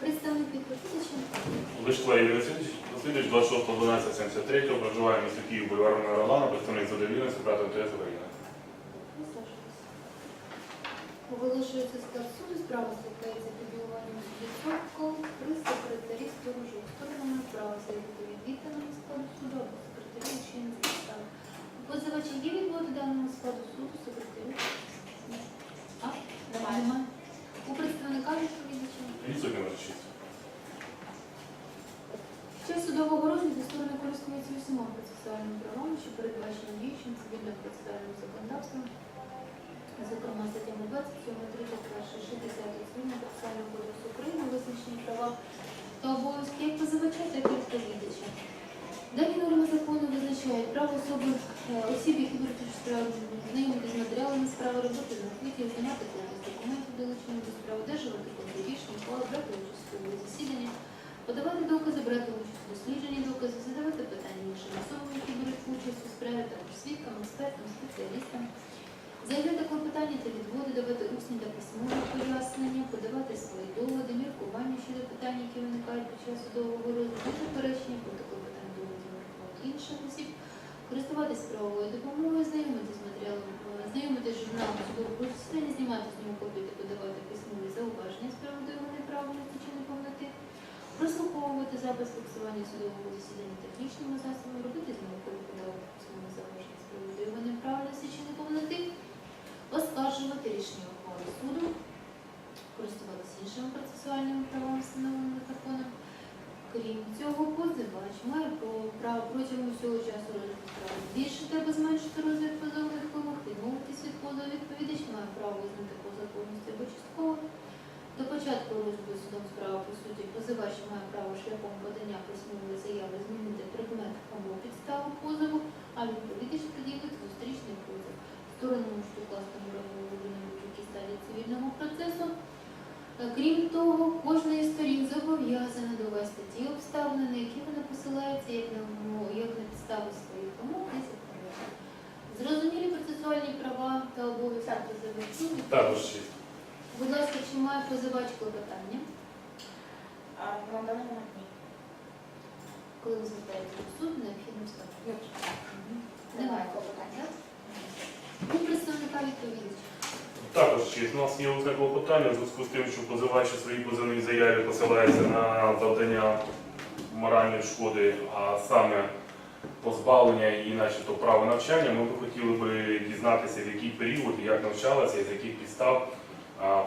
Представник відповідача. Лишкова Юрій Васильович, Васильович, 26.12.73, проживає в місті Київ, бульвар Романа Ролана, представник задовільності, брата МТС України. Оголошується склад суду. Справа слухається під головуванням судді при секретарі Сторожук. Сторонами права заявити відвідданому складу суду або секретарі чинних підстав. У позивача є відводи даному складу суду секретарю? А? Немає. У представника відповідача? Відсутня честь. Під час судового розгляду сторони користуються усіма процесуальними правами, що передбачені діючим цивільним процесуальним законодавством, зокрема статтями 27, 31, 60 Цивільного процесуального кодексу України, визначені права та обов'язки як позивача, так і відповідача. Дані норми закону право особи е, осіб, які беруть справу знайомити з матеріалами справи роботи на квіті, знімати з документів, долучені до справи, одержувати рішень, ухвал, брати участь у засіданні, подавати докази, брати участь у дослідженні доказів, задавати питання іншим особам, які беруть участь у справі, також свідкам, експертам, спеціалістам, заявляти клопотання та відводи, давати усні та письмові пояснення, подавати свої доводи, міркування щодо питань, які виникають під час судового розгляду, заперечення проти клопотань доводів інших осіб, користуватись правовою допомогою, знайомитись з матеріалом, знайомитись з журналом судового засідання, знімати з нього копії та подавати письмові зауваження з приводу його неправильності чи неповноти, прослуховувати запис фіксування судового засідання технічними засобами, робити з нього копії подавати письмові зауваження з приводу його неправильності чи неповноти, оскаржувати рішення ухвали суду, користуватися іншими процесуальними правами, встановленими законом. Крім цього, позивач має право протягом усього часу справи збільшити або зменшити розгляд позовних вимог, відмовитись від позову. Відповідач має право визнати позов повністю або частково. До початку розгляду судом справи по суті позивач має право шляхом подання письмової заяви змінити предмет або підставу позову, а відповідач пред'явить зустрічний позов. Укласти мирову угоду на будь-якій стадії цивільного процесу. Крім того, кожна із сторін зобов'язана довести ті обставини, на які вона посилається, як на, умови- як на підставу своїх умов і законів. Зрозумілі процесуальні права та обов'язки позивачів. Так, ваша. Будь ласка, чи має позивач клопотання, А на даний момент ні. коли ви звертаєтесь до суду, необхідно вставити? Немає клопотання. У представника відповідача. Також. У нас є одне клопотання в зв'язку з тим, що позивач у своїй позивній заяві посилається на завдання моральної шкоди, а саме позбавлення і начебто права навчання. Ми б хотіли би дізнатися, в який період, як навчалася, і з яких підстав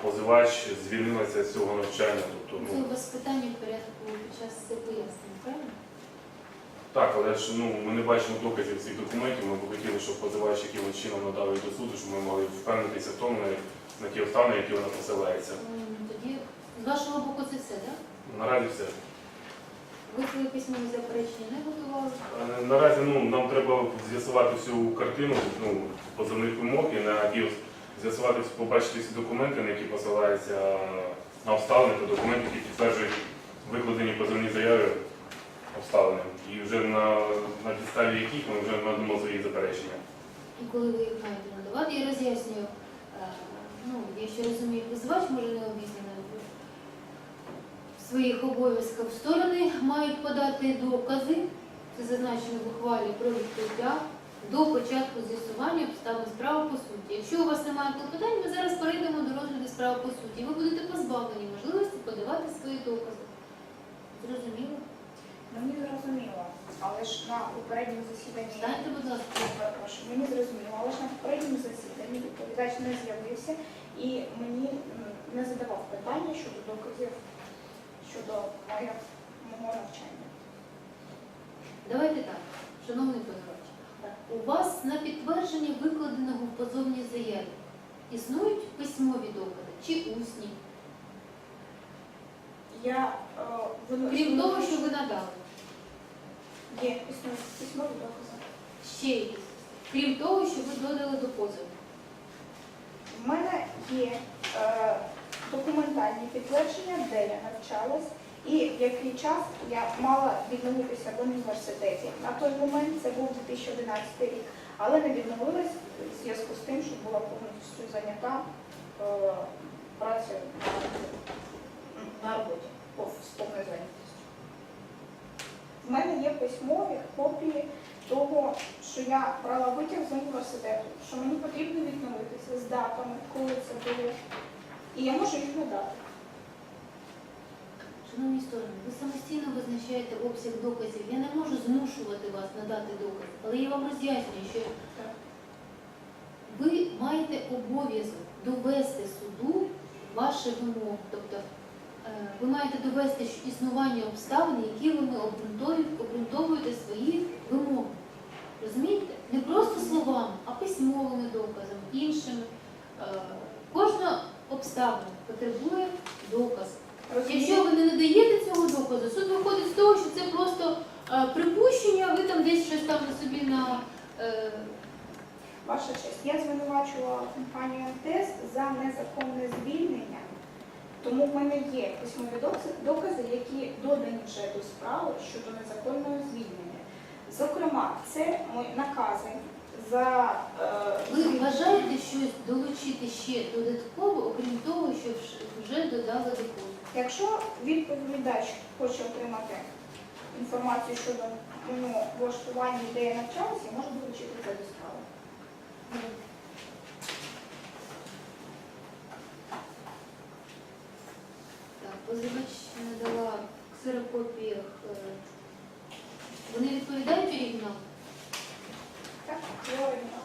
позивач звільнилася з цього навчання. Тобто, Це ну, у вас питання в порядку під час пояснень, правильно? Так, але ж ну, ми не бачимо доказів цих документів. Ми б хотіли, щоб позивач якимось чином надав їх до суду, щоб ми могли впевнитися в тому, на ті обставини, які вона посилається. Тоді з вашого боку це все, так? Наразі все. Ви свої письмові заперечення не готували? Е, Наразі ну, нам треба з'ясувати всю картину ну, позовних вимог і на які з'ясувати, побачити всі документи, на які посилаються на обставини та документи, які підтверджують викладені позовні заяви обставини. І вже на, на підставі яких ми вже надамо свої заперечення. І коли ви їх маєте надавати, я роз'яснюю, е, ну, якщо розумію, позивач може не обізнаний своїх обов'язках сторони мають подати докази, це зазначено в ухвалі про відкриття, до початку з'ясування обставин справи по суті. Якщо у вас немає клопотань, ми зараз перейдемо до розгляду справи по суті. Ви будете позбавлені можливості подавати свої докази. Зрозуміло? Мені зрозуміло, але ж на попередньому засіданні Встаньте, будь ласка. Перепрошую, мені зрозуміло, але ж на попередньому засіданні відповідач не з'явився і мені не задавав питання щодо доказів щодо мого навчання. Давайте так, шановний позивач. У вас на підтвердження викладеного в позовній заяві існують письмові докази чи усні? Я е, Крім того, що ви надали. Є письмові докази. Ще якісь. Крім того, що ви додали до позову. В мене є е, документальні підтвердження, де я навчалась і в який час я мала відновитися в університеті. На той момент це був 2011 рік, але не відновилась в зв'язку з тим, що була повністю зайнята е, працею на, на роботі. повністю. письмові копії того, що я брала витяг з університету, що мені потрібно відновитися з датами, коли це було. І я можу їх надати. Шановні сторони, ви самостійно визначаєте обсяг доказів. Я не можу змушувати вас надати докази, але я вам роз'яснюю, що ви маєте обов'язок довести суду ваші вимоги. Тобто ви маєте довести існування обставин, які ви обґрунтовуєте, обґрунтовуєте свої вимоги. Розумієте? Не просто словами, а письмовими доказами, іншими. Е, Кожна обставина потребує доказу. Якщо ви не надаєте цього доказу, суд виходить з того, що це просто е, припущення, ви там десь щось там на собі на е, Ваша честь, я звинувачувала компанію МТС за незаконне звільнення, тому в мене є письмові докази- які додані вже до справи щодо незаконного звільнення. Зокрема, це мої накази за е, ви бажаєте щось долучити ще додатково, окрім того, що вже додали до позову. Якщо відповідач хоче отримати інформацію щодо ну, влаштування, де я навчалася, я можу долучити це до справи. Так, позивач надала в ксерокопіях. е, Вони відповідають оригіналу? Так, оригінал.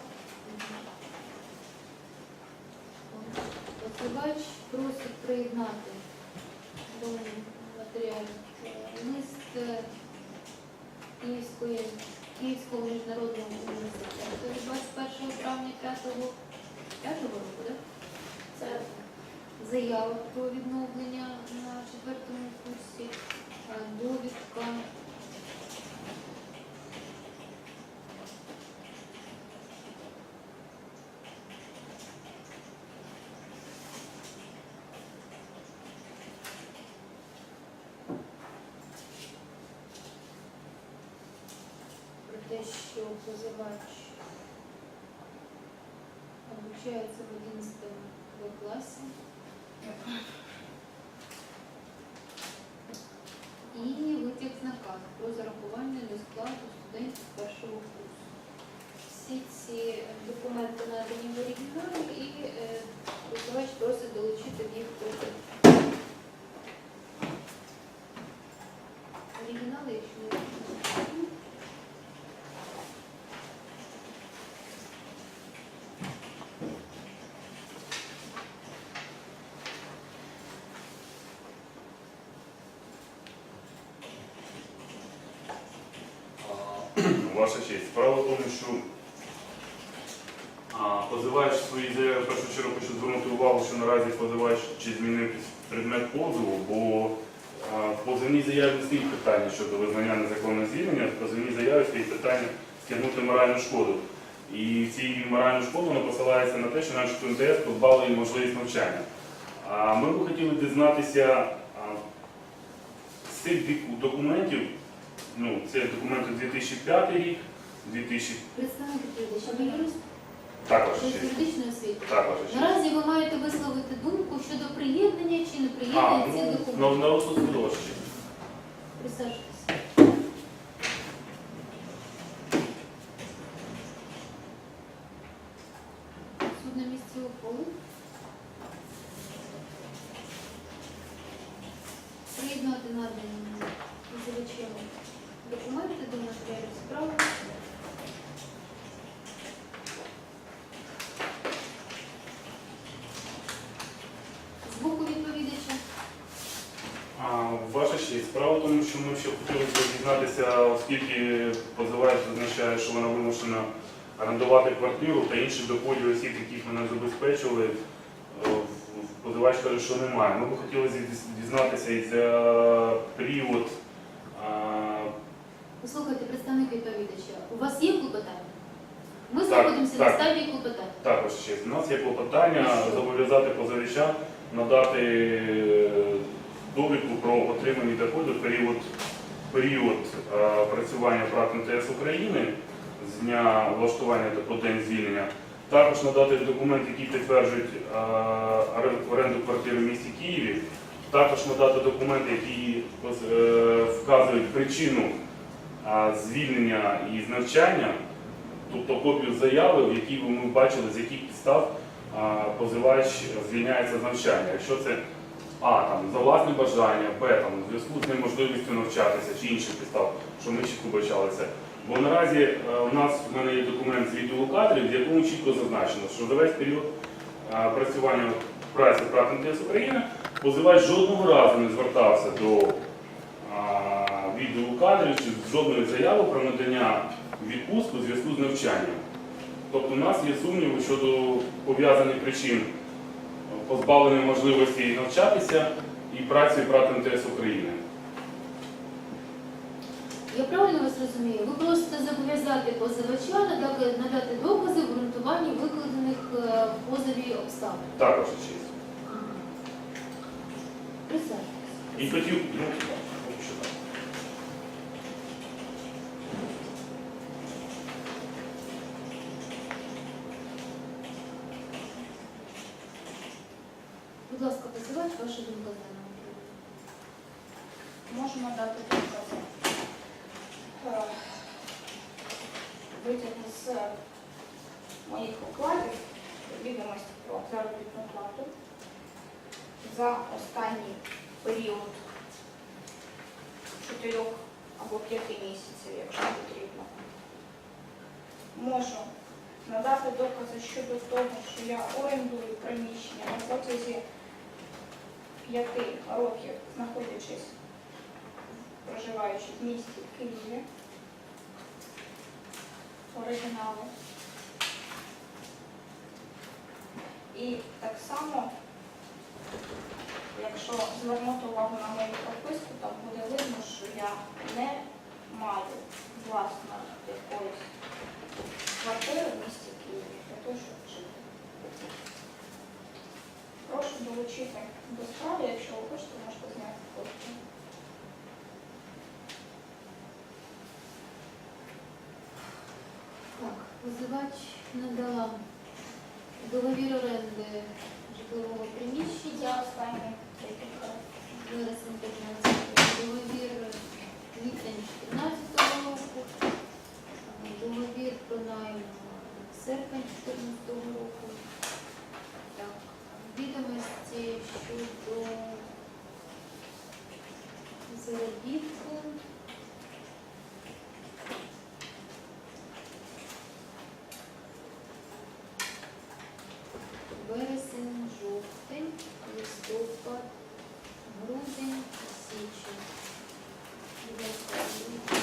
Позивач просить приєднати до матеріалів лист е, Київської, Київського міжнародного університету від 21 травня 5 5 року, да? Це заява про відновлення на четвертому курсі, довідка. про те, що позивач обучається в 11 В класі. Ваша честь. Справа в тому, що а, позивач в своїй заяві в першу чергу хочу звернути увагу, що наразі позивач чи змінив предмет позову, бо в позивній заяві не стоїть питання щодо визнання незаконного звільнення, в позивній заяві стоїть питання стягнути моральну шкоду. І в цій моральну шкоду вона посилається на те, що начебто МТС позбавили їм можливість навчання. А ми б хотіли дізнатися з цих документів, ну, це документи 2005 рік, 2000 Представник відповідача, ви юрист також ви з ще. юридичної освіти. Також ще. Наразі ви маєте висловити думку щодо приєднання чи не А, приєднання ну, цих на, документів. на розсуд ще. Присаджуйтесь. Суд на місці ухвалив. Приєднати надані позивачем документи до матеріалів справи. З боку відповідача. А, ваша ще ми ще хотіли дізнатися, оскільки позивач зазначає, що вона вимушена орендувати квартиру та інші доходи осіб, яких вона забезпечували, е, позивач каже, що немає. Ми б хотіли дізнатися і за період. Послухайте, представник відповідача, у вас є клопотання? Ми знаходимося на стадії клопотання. Також ще у нас є клопотання зобов'язати позивача надати е, довідку про отримані доходи в період, період е, працювання прав МТС України з дня влаштування та по день звільнення. Також надати документ, який підтверджують е, оренду квартири в місті Києві. Також надати документи, які е, вказують причину а, звільнення із навчання, тобто копію заяви, в якій ми бачили, з яких підстав а, позивач звільняється з навчання. Якщо це А, там, за власне бажання, Б, там, в зв'язку з неможливістю навчатися чи інших підстав, що ми чітко бачали це. Бо наразі е, у нас в мене є документ з відділу кадрів, в якому чітко зазначено, що за весь період е, працювання праці МТС України позивач жодного разу не звертався до е, відділу кадрів чи жодної заяви про надання відпустку у зв'язку з навчанням. Тобто у нас є сумніви щодо пов'язаних причин позбавлення можливості навчатися і праці брати МТС України. Я правильно вас розумію? Ви просите зобов'язати позивача надати, докази в ґрунтуванні викладених е, в позові обставин. Так, ваша честь. Присаджуйтесь. І хотів, ну, так, поки що так. Будь ласка, позивач, ваша з. Можемо дати докази. Е, з моїх укладів, відомості про заробітну плату за останній період чотирьох або п'яти місяців, якщо потрібно. Можу надати докази щодо того, що я орендую приміщення на протязі п'яти років, знаходячись проживаючи в місті Києві, оригінали. І так само, якщо звернути увагу на мою прописку, там буде видно, що я не маю власної якоїсь квартири в місті Києві для того, щоб жити. Прошу долучити до справи, якщо ви хочете, можете зняти копію. Так, позивач надала договір оренди житлового приміщення. Я останні декілька 15 договір квітень 14 року, договір про найм серпень 14 року. Відомості щодо заробітку. Вересень, жовтень, листопад, грудень, січень. Будь ласка, Юрій.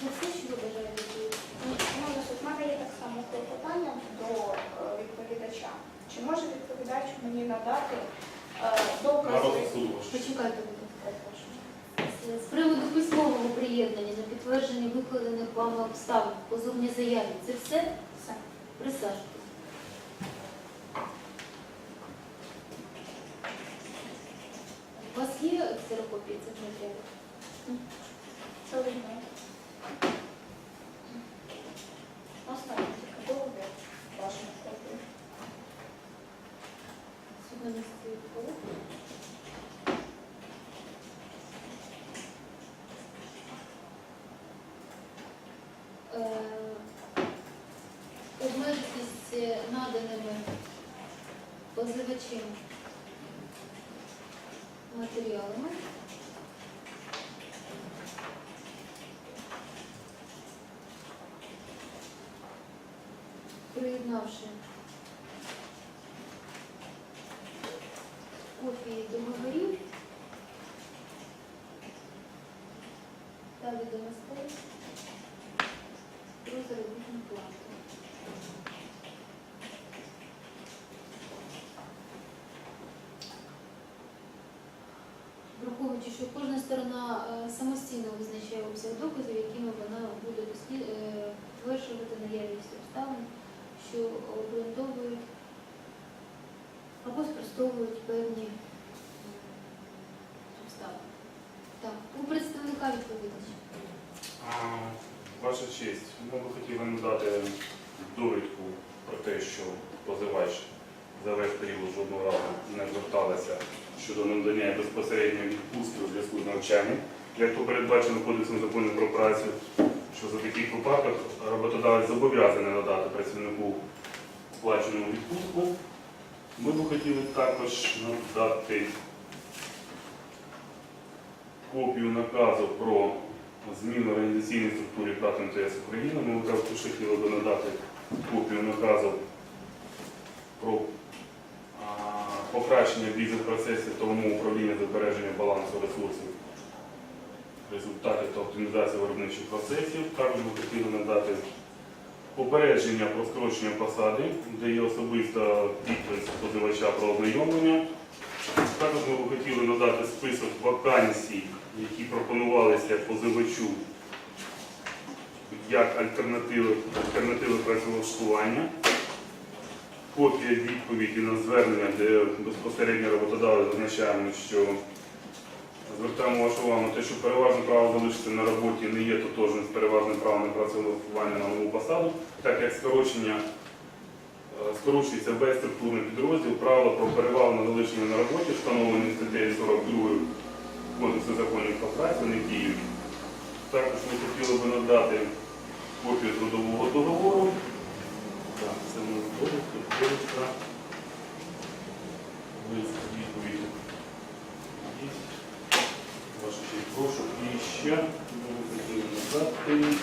Це все, що ви бажаєте чути? Ну, У мене є так само клопотання до е, відповідача. Чи може відповідач мені надати е, докази? Почекайте, будь ласка. З- приводу письмового приєднання на підтвердження викладених вами обставин в позовній заяві, це все? Все. Присаджуйтесь. У вас є ксерокопії цих матеріалів? Це видно. Позивачем матеріалами. Приєднавши сторона е, самостійно визначає обсяг доказів, якими вона буде е, підтверджувати наявність обставин, що обґрунтовують або спростовують певні обставини. Так, у представника відповідача. Ваша честь, ми би хотіли надати довідку про те, що позивач за весь період жодного разу не зверталися щодо надання безпосередньої відпустки у зв'язку з навчанням, як то передбачено Кодексом закону про працю, що за таких випадках роботодавець зобов'язаний надати працівнику оплачену відпустку. Ми б хотіли також надати копію наказу про зміну організаційної структури ПРАТ МТС України. Ми також хотіли би надати копію наказу про покращення бізнес-процесів та управління збереження балансу ресурсів результатів та оптимізації виробничих процесів. Також ми хотіли надати попередження про скорочення посади, де є особиста підпис позивача про ознайомлення. Також ми б хотіли надати список вакансій, які пропонувалися позивачу як альтернативи, альтернативи працевлаштування. Копія відповіді на звернення, де безпосередньо роботодавець зазначаємо, що звертаємо вашу увагу на те, що переважне право залишитися на роботі не є тотожним з переважним правом на працевлаштування на нову посаду, так як скорочення е, скорочується весь структурний підрозділ, правила про перевагу на залишення на роботі, встановлені статтею 42 Кодексу законів про працю, не діють. Також ми хотіли би надати копію трудового договору. Так, це ми зробимо, тут коротка. Лист відповідь. Є. Ваша честь, прошу. І ще ми хотіли надати.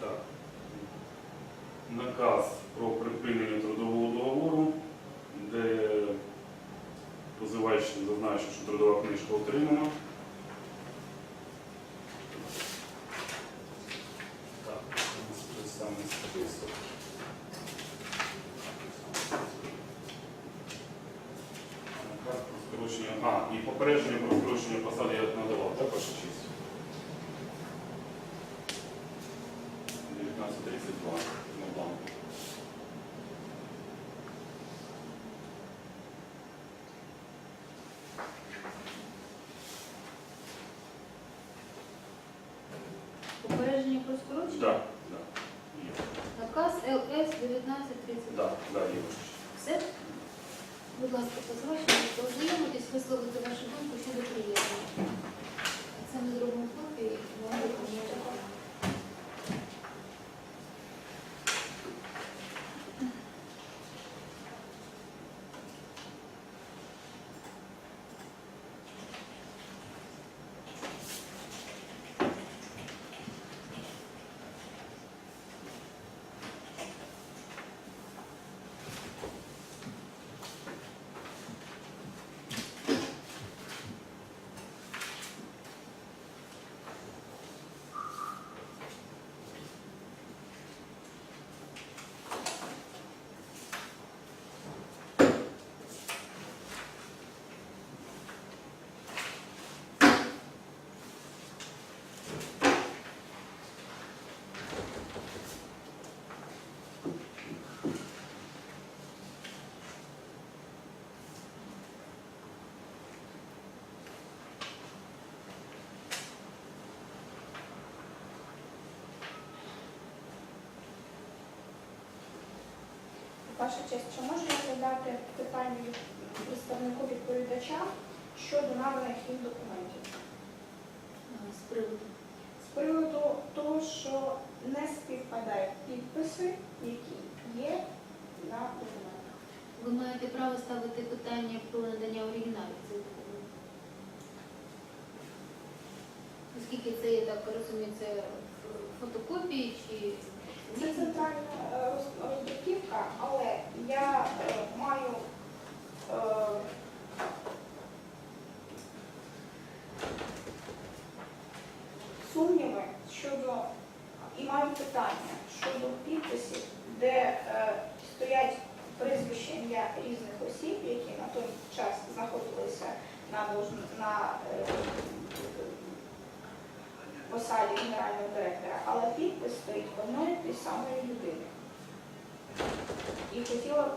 Так. Наказ про припинення трудового договору, де позивач зазначив, що трудова книжка отримана. Так, у нас той самий список. Наказ про скорочення. А, і попередження про скорочення посади я надавав, так, ваша 19.32 на банку. Попередження про скорочення. Так, так. Є. Наказ ЛС 1930. Так, так, є. Все? Будь ласка, позивачте, pessoas Ваша честь, чи можу я задати питання представнику відповідача щодо наданих їм документів? З приводу. З приводу того, що не співпадають підписи, які є на документах. Ви маєте право ставити питання про надання оригіналів цих документів. Оскільки це, я так розумію, це фотокопії чи Це центральна е, роздруківка, але я е, маю е, сумніви щодо і маю питання щодо підписів, де стоять прізвища ім'я різних осіб, які на той час знаходилися на, посаді генерального директора, але підпис стоїть одної і тієї самої людини. І хотіла б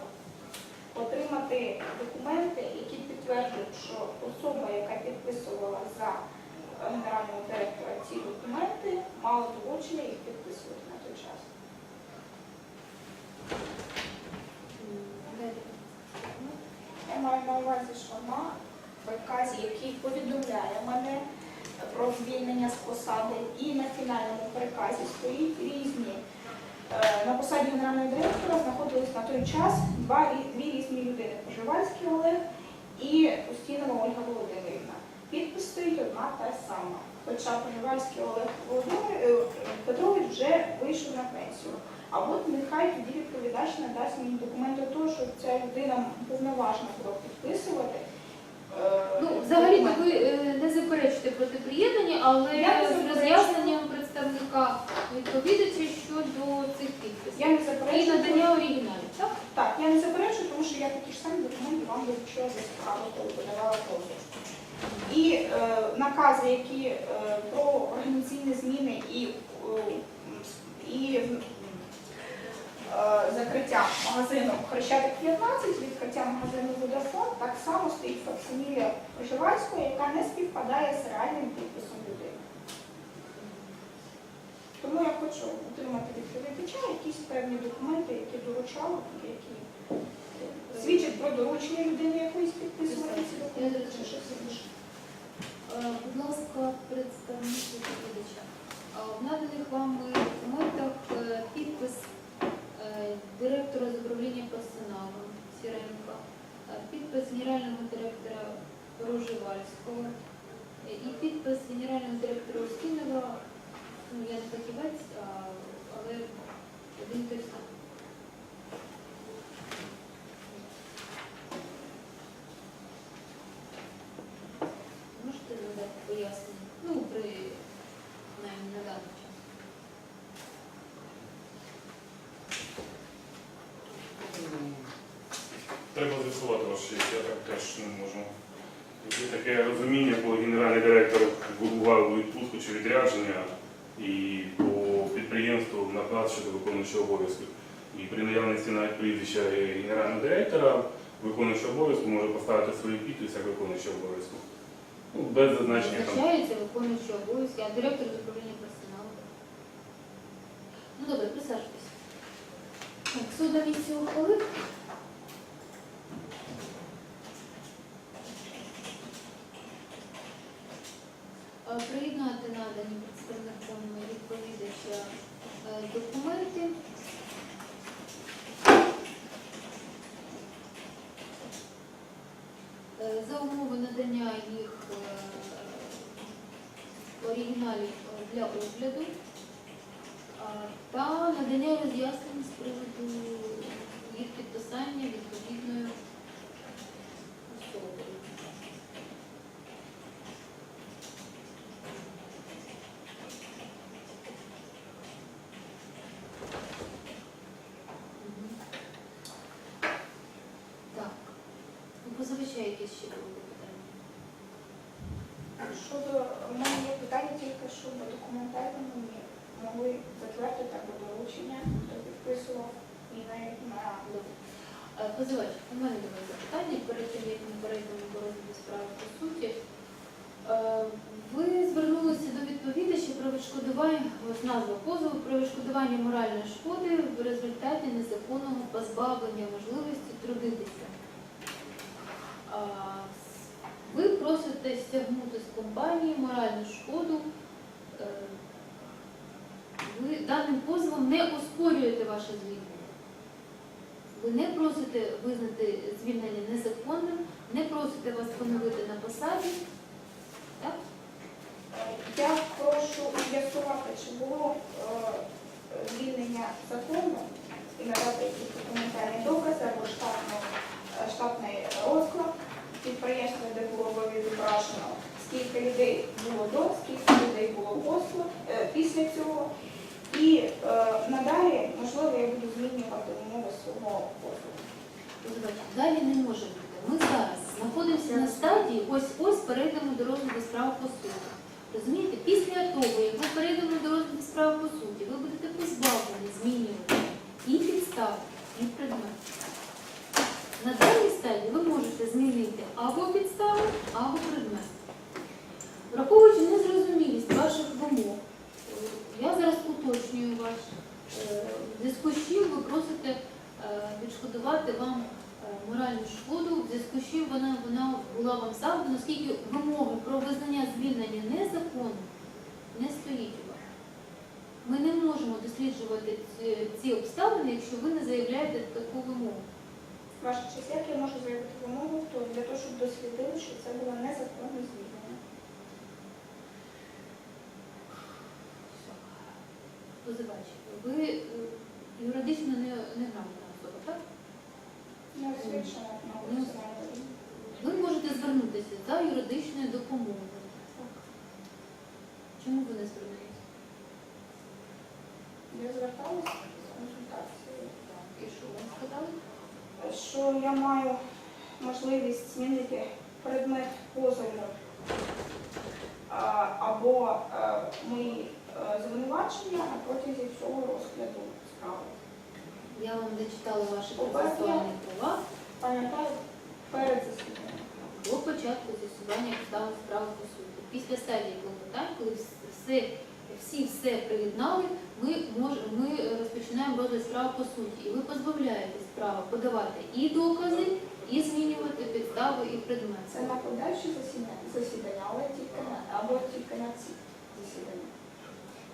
отримати документи, які підтверджують, що особа, яка підписувала за генерального директора ці документи, мала доручення їх підписувати на той час. Я маю на увазі, що на приказі, який повідомляє мене про звільнення з посади, і на фінальному приказі стоїть різні. Е, На посаді генерального директора знаходились на той час два, дві різні людини Поживальський Олег і Устінова Ольга Володимирівна. Підпис стоїть одна та сама. Хоча Поживальський Олег Володимир е, Петрович вже вийшов на пенсію. А от нехай тоді відповідач надасть мені документи того, що ця людина повноважна була підписувати. Ну, взагалі ви е, не заперечуєте проти приєднання, але Я не з заперечую. роз'ясненням представника відповідача щодо цих підписів. Я не І заперечую. надання оригіналів, так? Так, я не заперечую, тому що я такі ж самі документи вам вивчила за справу, коли подавала позов. І е, накази, які е, про організаційні зміни і, е, і е, закриття магазину Хрещатик 15, відкриття магазину Водафон, так само стоїть факсимілія Проживальського, яка не співпадає з реальним підписом людини. Тому я хочу отримати від відповідача якісь певні документи, які доручали, які свідчать про доручення людини якоїсь підписувати. Е, Будь ласка, представник відповідача. Е, В наданих вам документах е, підпис е, директора з управління персоналу Сіренка, е, підпис генерального директора Рожевальського е, і підпис генерального директора Устінова, ну я не фахівець, а, але один той самий. Можете надати пояснення? Ну, при навіть на даний час. Треба з'ясувати ваш честь, я так теж не можу. Є таке розуміння, коли генеральний директор вибував у відпустку чи відрядження і по підприємству наказ щодо виконуючого обов'язків. І при наявності навіть прізвища генерального директора виконуючий обов'язку може поставити свої підпис як виконуючий обов'язку. Ну, без зазначення там. Визначається виконуючий обов'язки, а директор з управління персоналу. Ну добре, присаджуйтесь. Так, суд на місці ухвалив. Приєднати надані представником відповідача е, документи. Е, За умови надання їх е, оригіналів для огляду та надання роз'яснень з приводу їх підписання відповідною особою. Мгм. Так. У позивача якісь ще були питання? Щодо в мене є питання тільки, щоб документально мені могли затвердити або доручення, хто підписував і на, на Добре. Е, Позивач, у мене до вас запитання перед тим, як ми перейдемо до розгляду справи по суті. Е, Ви звернулися до відповідача про відшкодування, ось назва позову про відшкодування моральної шкоди в результаті незаконного позбавлення можливості трудитися. Ви просите стягнути з компанії моральну шкоду. Е, Ви даним позовом не оспорюєте ваше звільнення. Ви не просите визнати звільнення незаконним, не просите вас поновити на посаді. Я прошу з'ясувати, чи було е, звільнення законно і надати якісь документальні докази або штатну, е, штатний розклад підприємства, де було відображено, скільки людей було до, скільки людей було після, е, після цього. І е, надалі, можливо, я буду змінювати умови свого послугу. Далі не може бути. Ми зараз знаходимося на стадії, ось ось перейдемо до розгляду справ по суті. Розумієте, після того, як ми перейдемо до розгляду справ по суті, ви будете позбавлені змінювати і підстави, і предмет. На даній стадії ви можете змінити або підставу, або предмет. Враховуючи незрозумілість ваших вимог, е, я зараз уточнюю ваш е, зв'язку з чим ви просите е, відшкодувати вам моральну шкоду, в зв'язку з чим вона, вона була вам завдана, оскільки вимоги про визнання звільнення незаконним не стоїть у вас. Ми не можемо досліджувати ці обставини, якщо ви не заявляєте таку вимогу. Ваша честь, як я можу заявити вимогу, для того, щоб дослідили, що це було незаконне звільнення. Позивач, ви е, юридично не, не грамотна особа, так? Не освічена на. Ви можете звернутися за юридичною допомогою. Чому ви не звернулися? Я зверталася з консультацією. І що вам сказали? Що я маю можливість змінити предмет позову або е, мої е, звинувачення протязі всього розгляду справи. Я вам зачитала ваші процесуальні права Пам'ятаю, перед засіданням. до початку з'ясування підстави справи по суті. Після стадії клопотань, коли все, всі все приєднали, ми, мож, ми розпочинаємо розгляд справи по суті. І ви позбавляєтесь права подавати і докази, і змінювати підстави і предмет. Це на подальші засідання, засідання, але тільки на або тільки на ці засідання.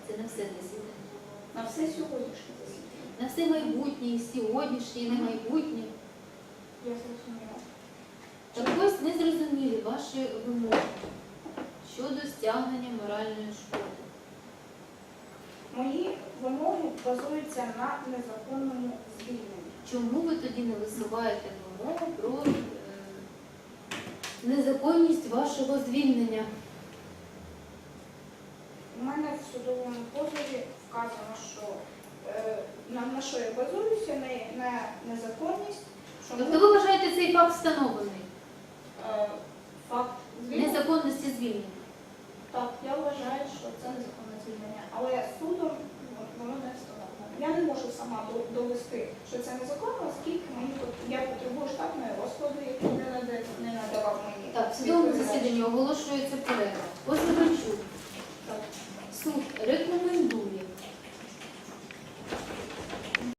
Це не все засідання. На все сьогоднішнє засідання. На все майбутнє, і сьогоднішнє, і не майбутнє. Я зрозуміла. Так ось незрозумілі ваші вимоги щодо стягнення моральної шкоди. Мої вимоги базуються на незаконному звільненні. Чому ви тоді не висуваєте вимогу про е, незаконність вашого звільнення? У мене в судовому позові вказано, що е, на, на що я базуюся, на, на незаконність, що Тобто ви вважаєте цей факт встановлений? е, факт звільнення. Незаконності звільнення. Так, я вважаю, що це незаконне розслідування, але судом воно не встановлено. Я не можу сама довести, що це незаконно, оскільки мені я потребую штатної розкладу, який не надав, не надавав мені. Так, в судовому засіданні оголошується перерва. Озеленчук. Суд рекомендує.